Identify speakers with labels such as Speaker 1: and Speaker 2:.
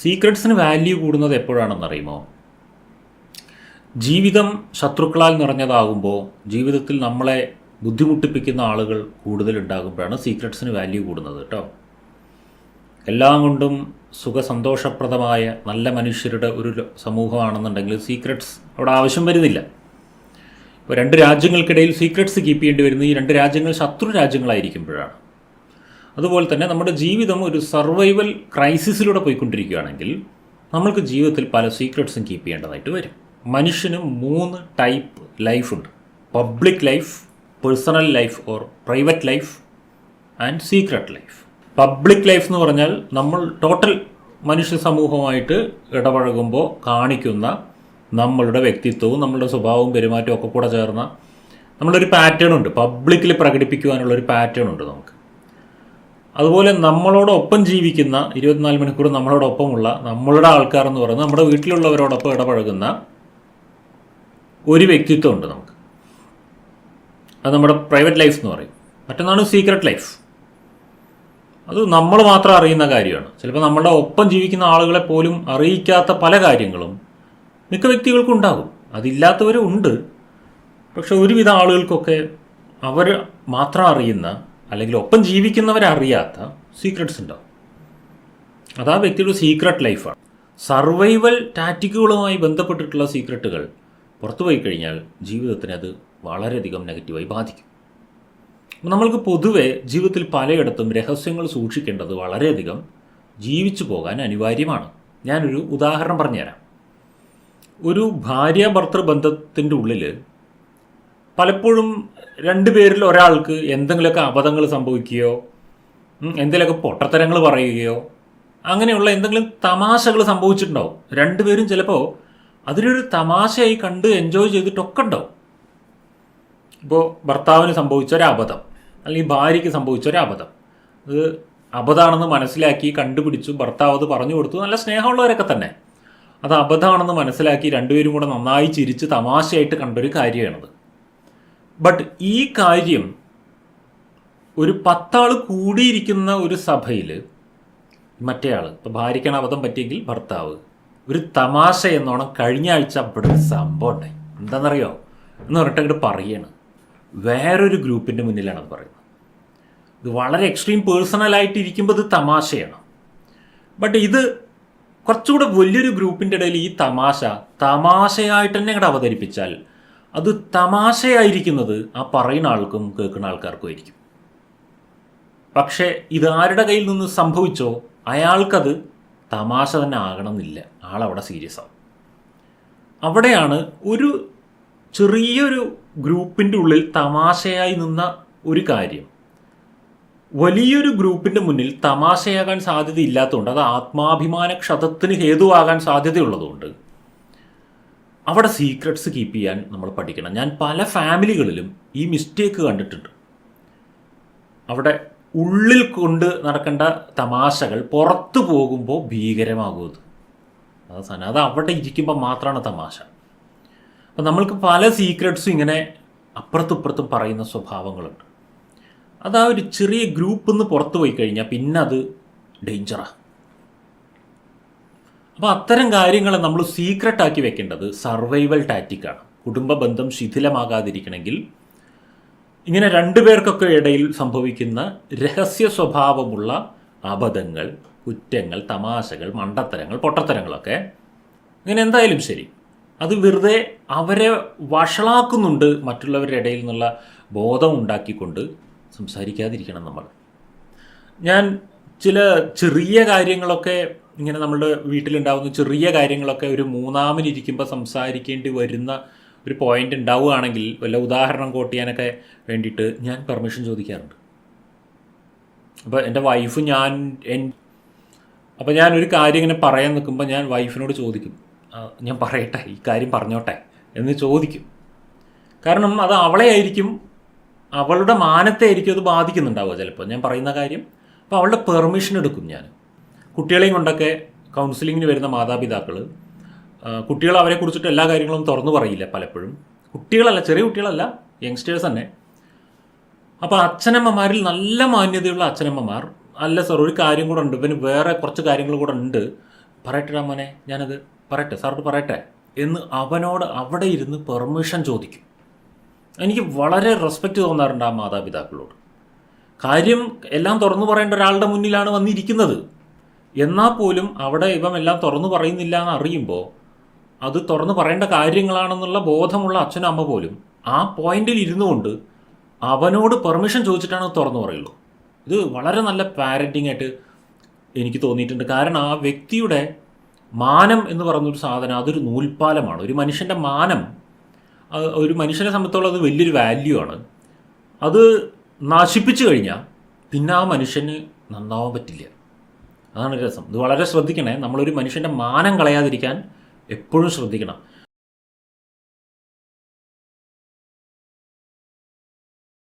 Speaker 1: സീക്രട്സിന് value കൂടുന്നത് എപ്പോഴാണെന്നറിയുമോ? ജീവിതം ശത്രുക്കളാൽ നിറഞ്ഞതാകുമ്പോൾ ജീവിതത്തിൽ നമ്മളെ ബുദ്ധിമുട്ടിപ്പിക്കുന്ന ആളുകൾ കൂടുതലുണ്ടാകുമ്പോഴാണ് സീക്രട്സിന് വാല്യൂ കൂടുന്നത് കേട്ടോ. എല്ലാം കൊണ്ടും സുഖസന്തോഷപ്രദമായ നല്ല മനുഷ്യരുടെ ഒരു സമൂഹമാണെന്നുണ്ടെങ്കിൽ സീക്രട്സ് അവിടെ ആവശ്യം വരുന്നില്ല. ഇപ്പോൾ രണ്ട് രാജ്യങ്ങൾക്കിടയിൽ സീക്രട്സ് കീപ്പ് ചെയ്യേണ്ടി വരുന്നത് ഈ രണ്ട് രാജ്യങ്ങൾ ശത്രു രാജ്യങ്ങളായിരിക്കുമ്പോഴാണ്. അതുപോലെ തന്നെ നമ്മുടെ ജീവിതം ഒരു സർവൈവൽ ക്രൈസിസിലൂടെ പോയിക്കൊണ്ടിരിക്കുകയാണെങ്കിൽ നമ്മൾക്ക് ജീവിതത്തിൽ പല സീക്രട്സും കീപ്പ് ചെയ്യേണ്ടതായിട്ട് വരും. മനുഷ്യന് മൂന്ന് type ലൈഫുണ്ട് public life personal life or private life and secret life public life എന്ന് പറഞ്ഞാൽ നമ്മൾ ടോട്ടൽ മനുഷ്യ സമൂഹമായിട്ട് ഇടപഴകുമ്പോൾ കാണിക്കുന്ന നമ്മളുടെ വ്യക്തിത്വവും നമ്മളുടെ സ്വഭാവവും പെരുമാറ്റവും ഒക്കെ കൂടെ ചേർന്ന നമ്മളൊരു പാറ്റേൺ ഉണ്ട്. പബ്ലിക്കിൽ പ്രകടിപ്പിക്കുവാനുള്ള ഒരു പാറ്റേൺ ഉണ്ട് നമുക്ക്. അതുപോലെ നമ്മളോടൊപ്പം ജീവിക്കുന്ന ഇരുപത്തിനാല് മണിക്കൂർ നമ്മളോടൊപ്പമുള്ള നമ്മളുടെ ആൾക്കാർ എന്ന് പറയുന്നത് നമ്മുടെ വീട്ടിലുള്ളവരോടൊപ്പം ഇടപഴകുന്ന ഒരു വ്യക്തിത്വം ഉണ്ട് നമുക്ക്. അത് നമ്മുടെ പ്രൈവറ്റ് ലൈഫ് എന്ന് പറയും. മറ്റൊന്നാണ് സീക്രട്ട് ലൈഫ്. അത് നമ്മൾ മാത്രം അറിയുന്ന കാര്യമാണ്. ചിലപ്പോൾ നമ്മുടെ ഒപ്പം ജീവിക്കുന്ന ആളുകളെ പോലും അറിയിക്കാത്ത പല കാര്യങ്ങളും മിക്ക വ്യക്തികൾക്കും ഉണ്ടാകും. അതില്ലാത്തവരും ഉണ്ട്. പക്ഷെ ഒരുവിധ ആളുകൾക്കൊക്കെ അവർ മാത്രം അറിയുന്ന അല്ലെങ്കിൽ ഒപ്പം ജീവിക്കുന്നവരറിയാത്ത സീക്രട്സ് ഉണ്ടാവും. അത് ആ വ്യക്തിയുടെ സീക്രട്ട് ലൈഫാണ് സർവൈവൽ ടാറ്റിക്കുകളുമായി ബന്ധപ്പെട്ടിട്ടുള്ള സീക്രട്ടുകൾ പുറത്തുപോയി കഴിഞ്ഞാൽ ജീവിതത്തിന് അത് വളരെയധികം നെഗറ്റീവായി ബാധിക്കും. നമ്മൾക്ക് പൊതുവെ ജീവിതത്തിൽ പലയിടത്തും രഹസ്യങ്ങൾ സൂക്ഷിക്കേണ്ടത് വളരെയധികം ജീവിച്ചു പോകാൻ അനിവാര്യമാണ്. ഞാനൊരു ഉദാഹരണം പറഞ്ഞുതരാം. ഒരു ഭാര്യ ഭർത്തൃ ബന്ധത്തിന്റെ ഉള്ളിൽ പലപ്പോഴും രണ്ടുപേരിൽ ഒരാൾക്ക് എന്തെങ്കിലുമൊക്കെ അബദ്ധങ്ങൾ സംഭവിക്കുകയോ എന്തെങ്കിലുമൊക്കെ പൊട്ടത്തരങ്ങൾ പറയുകയോ അങ്ങനെയുള്ള എന്തെങ്കിലും തമാശകൾ സംഭവിച്ചിട്ടുണ്ടാവും. രണ്ടുപേരും ചിലപ്പോൾ അതിനൊരു തമാശയായി കണ്ട് എൻജോയ് ചെയ്തിട്ടൊക്കെ ഉണ്ടാവും. ഇപ്പോൾ ഭർത്താവിന് സംഭവിച്ച ഒരു അബദ്ധം അല്ലെങ്കിൽ ഭാര്യയ്ക്ക് സംഭവിച്ച ഒരു അബദ്ധം അത് അബദ്ധമാണെന്ന് മനസ്സിലാക്കി കണ്ടുപിടിച്ചു ഭർത്താവ് അത് പറഞ്ഞു കൊടുത്തു. നല്ല സ്നേഹമുള്ളവരൊക്കെ തന്നെ. അത് അബദ്ധമാണെന്ന് മനസ്സിലാക്കി രണ്ടുപേരും കൂടെ നന്നായി ചിരിച്ച് തമാശയായിട്ട് കണ്ടൊരു കാര്യമാണത്. ബട്ട് ഈ കാര്യം ഒരു പത്താൾ കൂടിയിരിക്കുന്ന ഒരു സഭയിൽ മറ്റേ ആൾ ഇപ്പോൾ ഭാര്യയ്ക്കാണ് അബദ്ധം പറ്റിയെങ്കിൽ ഭർത്താവ് ഒരു തമാശ എന്നോണം കഴിഞ്ഞ ആഴ്ച ഇവിടെ ഒരു സംഭവം ഉണ്ടായി. എന്താണെന്നറിയോ? എന്ന് പറഞ്ഞിട്ട് പറയാണ്. വേറൊരു ഗ്രൂപ്പിന്റെ മുന്നിലാണ് അത് പറയുന്നത്. ഇത് വളരെ എക്സ്ട്രീം പേഴ്സണലായിട്ട് ഇരിക്കുമ്പോൾ ഇത് തമാശയാണ്. ബട്ട് ഇത് കുറച്ചുകൂടെ വലിയൊരു ഗ്രൂപ്പിന്റെ ഇടയിൽ ഈ തമാശ തമാശയായിട്ട് തന്നെ അങ്ങോട്ട് അവതരിപ്പിച്ചാൽ അത് തമാശയായിരിക്കുന്നത് ആ പറയുന്ന ആൾക്കും കേൾക്കുന്ന ആൾക്കാർക്കും ആയിരിക്കും. പക്ഷേ ഇത് ആരുടെ കയ്യിൽ നിന്ന് സംഭവിച്ചോ അയാൾക്കത് തമാശ തന്നെ ആകണമെന്നില്ല. ആളവിടെ സീരിയസ് ആവും. അവിടെയാണ് ഒരു ചെറിയൊരു ഗ്രൂപ്പിന്റെ ഉള്ളിൽ തമാശയായി നിന്ന ഒരു കാര്യം. വലിയൊരു ഗ്രൂപ്പിന്റെ മുന്നിൽ തമാശയാകാൻ സാധ്യതയില്ലാത്തതുകൊണ്ട് അത് ആത്മാഭിമാന ക്ഷതത്തിന് ഹേതുവാകാൻ സാധ്യതയുള്ളതുകൊണ്ട് അവിടെ സീക്രട്സ് കീപ്പ് ചെയ്യാൻ നമ്മൾ പഠിക്കണം. ഞാൻ പല ഫാമിലികളിലും ഈ മിസ്റ്റേക്ക് കണ്ടിട്ടുണ്ട്. അവിടെ ഉള്ളിൽ കൊണ്ട് നടക്കേണ്ട തമാശകൾ പുറത്തു പോകുമ്പോൾ ഭീകരമാകുന്നത്. അത് അത് അവിടെ ഇരിക്കുമ്പോൾ മാത്രമാണ് തമാശ. അപ്പം നമ്മൾക്ക് പല സീക്രട്സും ഇങ്ങനെ അപ്പുറത്തും പറയുന്ന സ്വഭാവങ്ങളുണ്ട്. അത് ആ ഒരു ചെറിയ ഗ്രൂപ്പിൽ നിന്ന് പുറത്തു പോയി കഴിഞ്ഞാൽ പിന്നെ അത് ഡേഞ്ചറാണ് അപ്പോൾ അത്തരം കാര്യങ്ങളെ നമ്മൾ സീക്രട്ട് ആക്കി വെക്കേണ്ടത് സർവൈവൽ ടാറ്റിക്കാണ് കുടുംബ ബന്ധം ശിഥിലമാകാതിരിക്കണമെങ്കിൽ ഇങ്ങനെ രണ്ടുപേർക്കൊക്കെ ഇടയിൽ സംഭവിക്കുന്ന രഹസ്യ സ്വഭാവമുള്ള അബദ്ധങ്ങൾ കുറ്റങ്ങൾ തമാശകൾ മണ്ടത്തരങ്ങൾ പൊട്ടത്തരങ്ങളൊക്കെ ഇങ്ങനെ എന്തായാലും ശരി. അത് വെറുതെ അവരെ വഷളാക്കുന്നുണ്ട് മറ്റുള്ളവരുടെ ഇടയിൽ നിന്നുള്ള ബോധം ഉണ്ടാക്കിക്കൊണ്ട് സംസാരിക്കാതിരിക്കണം നമ്മൾ. ഞാൻ ചില ചെറിയ കാര്യങ്ങളൊക്കെ ഇങ്ങനെ നമ്മളുടെ വീട്ടിലുണ്ടാകുന്ന ചെറിയ കാര്യങ്ങളൊക്കെ ഒരു മൂന്നാമനിരിക്കുമ്പോൾ സംസാരിക്കേണ്ടി വരുന്ന ഒരു പോയിന്റ് ഉണ്ടാവുകയാണെങ്കിൽ വല്ല ഉദാഹരണം കോട്ട് ചെയ്യാനൊക്കെ വേണ്ടിയിട്ട് ഞാൻ പെർമിഷൻ ചോദിക്കാറുണ്ട്. അപ്പോൾ എന്റെ വൈഫ് ഞാൻ എൻ അപ്പോൾ ഞാൻ ഒരു കാര്യം ഇങ്ങനെ പറയാൻ നിൽക്കുമ്പോൾ ഞാൻ വൈഫിനോട് ചോദിക്കും. ഞാൻ പറയട്ടെ ഈ കാര്യം പറഞ്ഞോട്ടെ എന്ന് ചോദിക്കും. കാരണം അത് അവളെ ആയിരിക്കും അവളുടെ മാനത്തെ ആയിരിക്കും അത് ബാധിക്കുന്നുണ്ടാവുക ചിലപ്പോൾ ഞാൻ പറയുന്ന കാര്യം അപ്പോൾ അവളുടെ പെർമിഷൻ എടുക്കും ഞാൻ. കുട്ടികളെയും കൊണ്ടൊക്കെ കൗൺസിലിങ്ങിന് വരുന്ന മാതാപിതാക്കൾ കുട്ടികൾ അവരെ കുറിച്ചിട്ട് എല്ലാ കാര്യങ്ങളും തുറന്നു പറയില്ല പലപ്പോഴും. കുട്ടികളല്ല ചെറിയ കുട്ടികളല്ല യങ്സ്റ്റേഴ്സ് തന്നെ. അപ്പോൾ അച്ഛനമ്മമാരിൽ നല്ല മാന്യതയുള്ള അച്ഛനമ്മമാർ അല്ല സാർ ഒരു കാര്യം കൂടെ ഉണ്ട് ഇവന് വേറെ കുറച്ച് കാര്യങ്ങൾ കൂടെ ഉണ്ട്. പറയട്ടെടാ മോനെ ഞാനത് പറയട്ടെ സാറോട് പറയട്ടെ എന്ന് അവനോട് അവിടെ ഇരുന്ന് പെർമിഷൻ ചോദിക്കും. എനിക്ക് വളരെ റെസ്പെക്റ്റ് തോന്നാറുണ്ട് ആ മാതാപിതാക്കളോട്. കാര്യം എല്ലാം തുറന്നു പറയേണ്ട ഒരാളുടെ മുന്നിലാണ് വന്നിരിക്കുന്നത്. എന്നാൽ പോലും അവിടെ ഇവമെല്ലാം തുറന്നു പറയുന്നില്ല എന്ന് അറിയുമ്പോൾ അത് തുറന്നു പറയേണ്ട കാര്യങ്ങളാണെന്നുള്ള ബോധമുള്ള അച്ഛനും അമ്മ പോലും ആ പോയിന്റിൽ ഇരുന്നു കൊണ്ട് അവനോട് പെർമിഷൻ ചോദിച്ചിട്ടാണ് തുറന്നു പറയുള്ളൂ. ഇത് വളരെ നല്ല പാരന്റിങ് ആയിട്ട് എനിക്ക് തോന്നിയിട്ടുണ്ട്. കാരണം ആ വ്യക്തിയുടെ മാനം എന്ന് പറയുന്നൊരു സാധനം അതൊരു നൂൽപ്പാലമാണ്. ഒരു മനുഷ്യന്റെ മാനം ഒരു മനുഷ്യനെ സംബന്ധിച്ചോളം അത് വലിയൊരു വാല്യൂ ആണ്. അത് നശിപ്പിച്ചു കഴിഞ്ഞാൽ പിന്നെ ആ മനുഷ്യന് നന്നാവാൻ പറ്റില്ല. അതാണ് രസം. ഇത് വളരെ ശ്രദ്ധിക്കണേ. നമ്മളൊരു മനുഷ്യന്റെ മാനം കളയാതിരിക്കാൻ എപ്പോഴും ശ്രദ്ധിക്കണം.